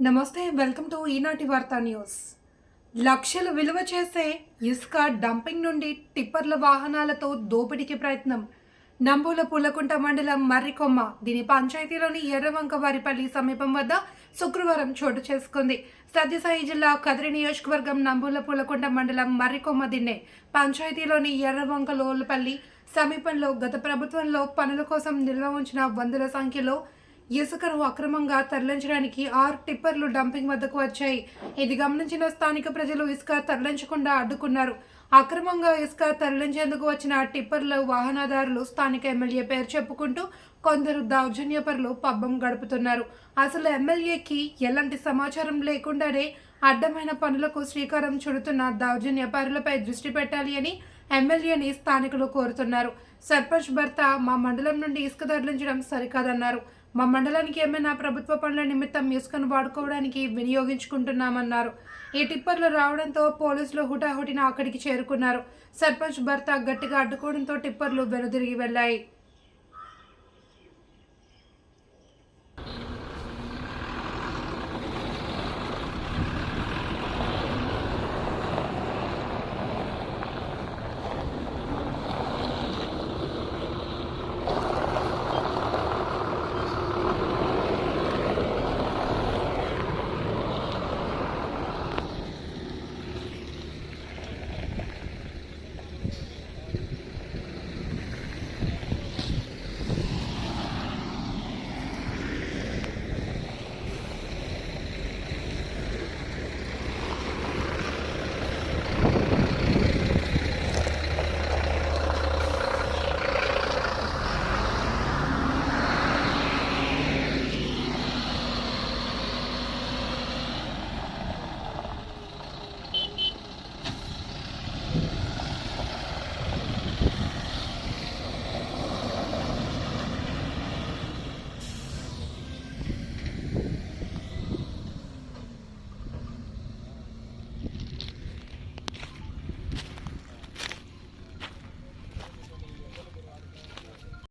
నమస్తే welcome to ఈనాటి వార్తా న్యూస్. లక్షలు విలువ చేసే ఇసుక డంపింగ్ నుండి టిప్పర్ల వాహనాలతో దోపిడీకి ప్రయత్నం. నంబూల పుల్లకుంట మండలం మర్రికొమ్మ దీని పంచాయతీలోని ఎర్రవంక వారిపల్లి సమీపం వద్ద శుక్రవారం చోటు చేసుకుంది. సత్యసాయి జిల్లా కదిరి నియోజకవర్గం నంబూల పుల్లకుంట మండలం మర్రికొమ్మ దిన్నే పంచాయతీలోని ఎర్రవంక లోలపల్లి సమీపంలో గత ప్రభుత్వంలో పనుల కోసం నిల్వ ఉంచిన వందల సంఖ్యలో ఇసుకను అక్రమంగా తరలించడానికి ఆరు టిప్పర్లు డంపింగ్ వద్దకు వచ్చాయి. ఇది గమనించిన స్థానిక ప్రజలు ఇసుక తరలించకుండా అడ్డుకున్నారు. అక్రమంగా ఇసుక తరలించేందుకు వచ్చిన టిప్పర్ల వాహనదారులు స్థానిక ఎమ్మెల్యే పేరు చెప్పుకుంటూ కొందరు దౌర్జన్యపరులు పబ్బం గడుపుతున్నారు. అసలు ఎమ్మెల్యేకి ఎలాంటి సమాచారం లేకుండానే అడ్డమైన పనులకు శ్రీకారం చుడుతున్న దౌర్జన్యపరులపై దృష్టి పెట్టాలి అని ఎమ్మెల్యేని స్థానికులు కోరుతున్నారు. సర్పంచ్ భర్త మా మండలం నుండి ఇసుక తరలించడం సరికాదన్నారు. మా మండలానికి ఏమైనా ప్రభుత్వ పనుల నిమిత్తం ఇసుకను వాడుకోవడానికి వినియోగించుకుంటున్నామన్నారు. ఈ టిప్పర్లు రావడంతో పోలీసులు హుటాహుటిన అక్కడికి చేరుకున్నారు. సర్పంచ్ భర్త గట్టిగా అడ్డుకోవడంతో టిప్పర్లు వెనుదిరిగి వెళ్ళాయి.